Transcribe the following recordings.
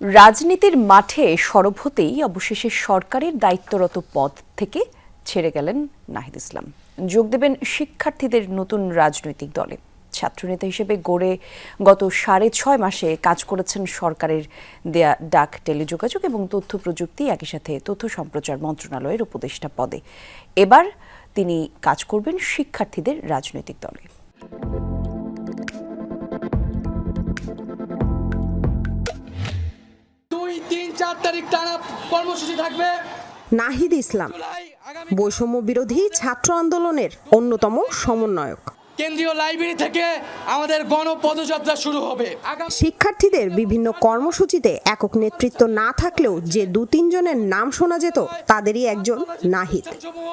রাজনীতির মাঠে সরব হতেই অবশেষে সরকারের দায়িত্বরত পদ থেকে ছেড়ে গেলেন নাহিদ ইসলাম। যোগ দেবেন শিক্ষার্থীদের নতুন রাজনৈতিক দলে। ছাত্রনেতা হিসেবে গড়ে গত সাড়ে ছয় মাসে কাজ করেছেন সরকারের দেয়া ডাক টেলিযোগাযোগ এবং তথ্য প্রযুক্তি, একই সাথে তথ্য সম্প্রচার মন্ত্রণালয়ের উপদেষ্টা পদে। এবার তিনি কাজ করবেন শিক্ষার্থীদের রাজনৈতিক দলে। চার তারিখ টানা কর্মসূচি থাকবে। নাহিদ ইসলাম বৈষম্য বিরোধী ছাত্র আন্দোলনের অন্যতম সমন্বয়ক। কেন্দ্রীয় লাইব্রেরি থেকে আমাদের গণপদযাত্রা শুরু হবে। শিক্ষার্থীদের বিভিন্ন কর্মসূচিতে একক নেতৃত্ব না থাকলেও যে দু তিনজনের নাম শোনা যেত তাদেরই একজন নাহিদ।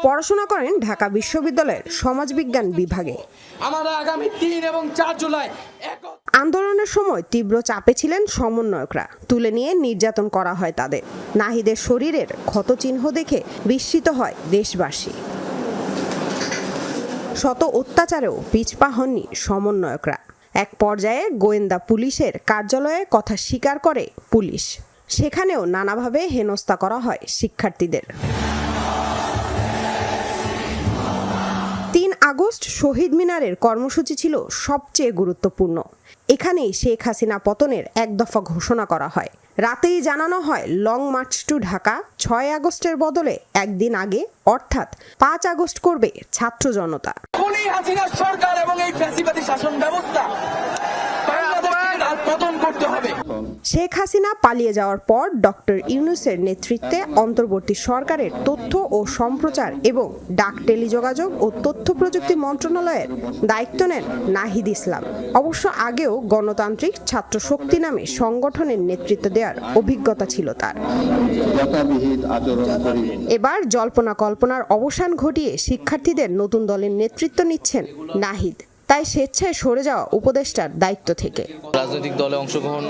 পড়াশোনা করেন ঢাকা বিশ্ববিদ্যালয়ের সমাজবিজ্ঞান বিভাগে। আমরা আগামী তিন এবং চার জুলাই আন্দোলনের সময় তীব্র চাপে ছিলেন সমন্বয়করা। তুলে নিয়ে নির্যাতন করা হয় তাদের। নাহিদের শরীরের ক্ষতচিহ্ন দেখে বিস্মিত হয় দেশবাসী। শত অত্যাচারেও পিছপা হননি সমন্বয়করা। এক পর্যায়ে গোয়েন্দা পুলিশের কার্যালয়ে কথা স্বীকার করে পুলিশ। সেখানেও নানাভাবে হেনস্থা করা হয় শিক্ষার্থীদের। আগস্ট শহীদ মিনারের কর্মসূচি ছিল সবচেয়ে গুরুত্বপূর্ণ। এখানেই শেখ হাসিনা পতনের এক দফা ঘোষণা করা হয়। রাতেই জানানো হয়, লং মার্চ টু ঢাকা, ছয় আগস্টের বদলে একদিন আগে, অর্থাৎ পাঁচ আগস্ট করবে ছাত্র জনতা। সরকার এবং এই শাসন ব্যবস্থা। পতন করতে হবে। শেখ হাসিনা পালিয়ে যাওয়ার পর ডক্টর ইউনুসের নেতৃত্বে অন্তর্বর্তী সরকারের তথ্য ও সম্প্রচার এবং ডাক টেলিযোগাযোগ ও তথ্য প্রযুক্তি মন্ত্রণালয়ের দায়িত্ব নেন নাহিদ ইসলাম। অবশ্য আগেও গণতান্ত্রিক ছাত্র শক্তি নামে সংগঠনের নেতৃত্ব দেওয়ার অভিজ্ঞতা ছিল তার। এবার জল্পনা কল্পনার অবসান ঘটিয়ে শিক্ষার্থীদের নতুন দলের নেতৃত্ব নিচ্ছেন নাহিদ। তাই স্বেচ্ছায় সরে যাওয়া উপদেষ্টার দায়িত্ব থেকে। রাজনৈতিক দলে অংশগ্রহণ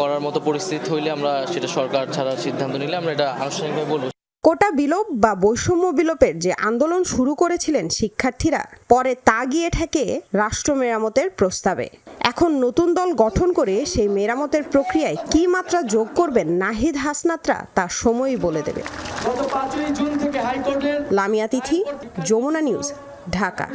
করার মতো পরিস্থিতি হইলে আমরা সেটা সরকার ছাড়ার সিদ্ধান্ত নিলে আমরা এটা আনুষ্ঠানিকভাবে বলব। কোটা বিলোপ বা বৈষম্য বিলোপের যে আন্দোলন শুরু করেছিলেন শিক্ষার্থীরা পরে তা গিয়ে ঠেকে রাষ্ট্র মেরামতের প্রস্তাবে। এখন নতুন দল গঠন করে সেই মেরামতের প্রক্রিয়ায় কি মাত্রা যোগ করবেন নাহিদ হাসনাত্রা তা সময়ই বলে দেবে। গত পাঁচই জুন থেকে হাইকোর্টের লামিয়া তিথি যমুনা নিউজ ঢাকা।